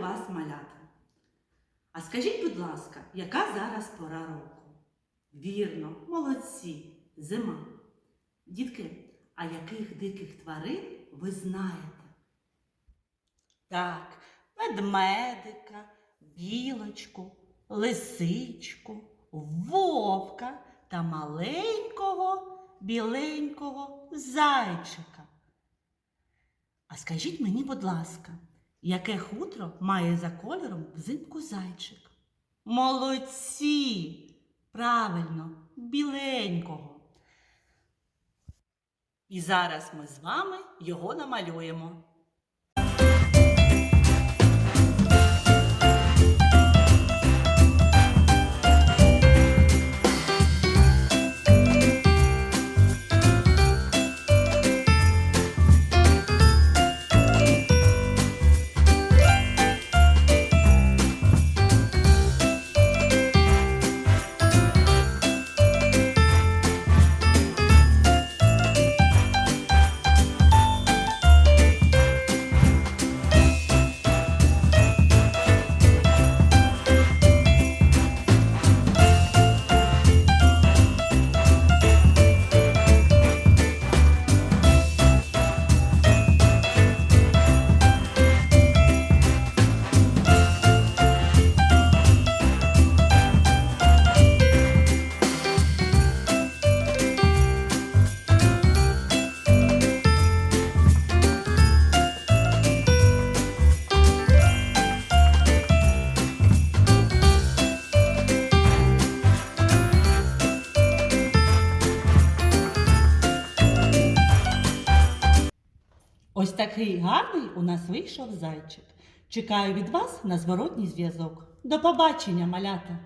Вас, малята! А скажіть, будь ласка, яка зараз пора року? Вірно, молодці, зима. Дітки, а яких диких тварин ви знаєте? Так, ведмедика, білочку, лисичку, вовка та маленького біленького зайчика. А скажіть мені, будь ласка, яке хутро має за кольором взимку зайчик? Молодці! Правильно, біленького. І зараз ми з вами його намалюємо. Ось такий гарний у нас вийшов зайчик. Чекаю від вас на зворотній зв'язок. До побачення, малята!